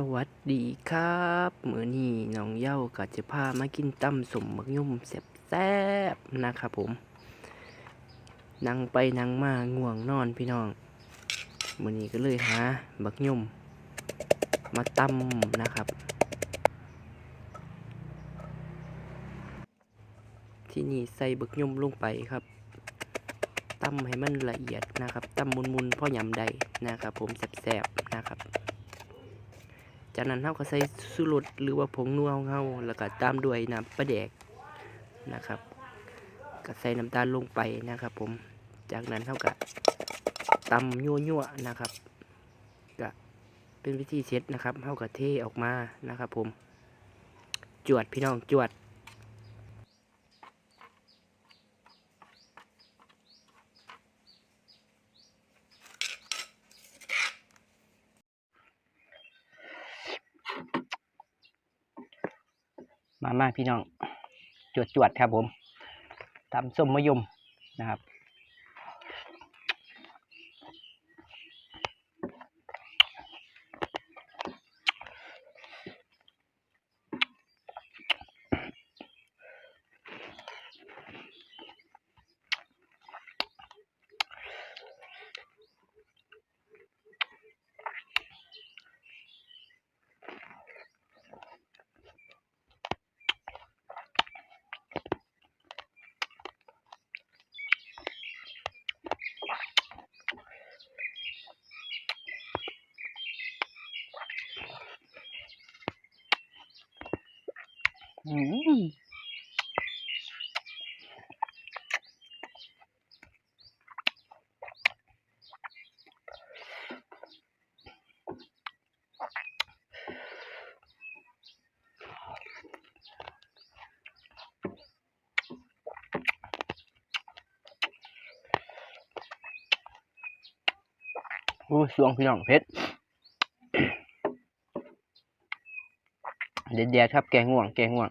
สวัสดีครับมือนี้น้องเย้าก็จะพามากินตำสมบักยุ่มแซ่บๆนะครับผม นั่งไปนั่งมาง่วงนอนพี่น้องมือนี้ก็เลยหาบักยุ่มมาตำนะครับ ที่นี่ใส่บักยุ่มลงไปครับตำให้มันละเอียดนะครับตำมุนๆพ่อยำได้นะครับ ผมแซ่บๆนะครับ จากนั้นเขาก็ใส่สุรสหรือว่าผงนัวของเราแล้วก็ตามด้วยน้ำปลาแดกนะครับ ก็ใส่น้ำตาลลงไปนะครับ ผมจากนั้นเขาก็ตำยั่วๆนะครับก็เป็นวิธีเช็ดนะครับเขาก็เทออกมานะครับ ผม จวดพี่น้องจวด มามาพี่น้องจวดจวดครับผมตำส้มมะยมนะครับ อืมโอ้ยสวงพี่น้องเพชรเด็ดๆครับแกงง่วง แกงง่วง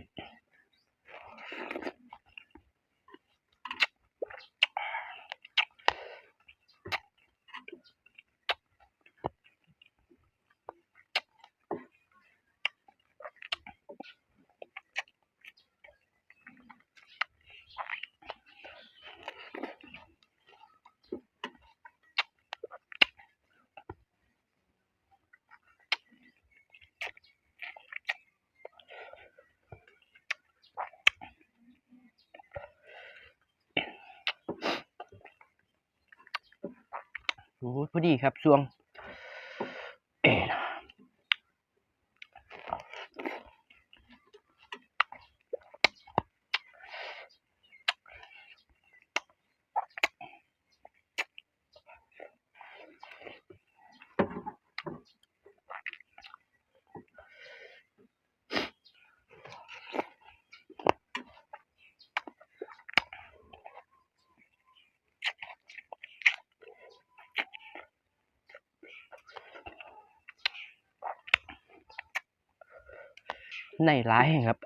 โอ้พอดีครับสวง เอ๋ ในร้ายครับ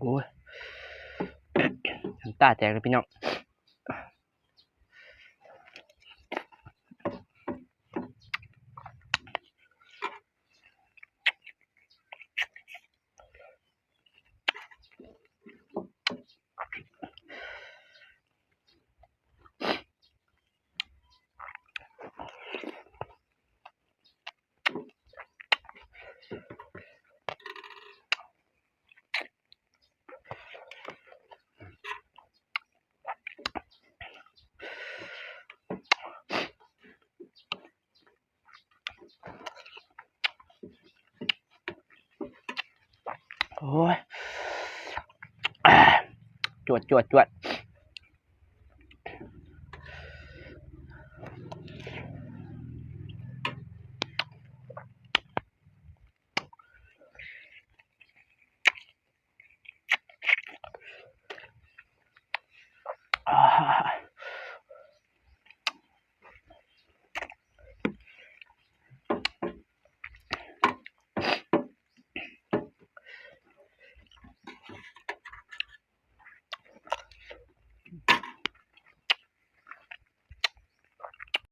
โอ้ยตาแตกเลยพี่น้อง อ โอ้ยจวดจวดจวด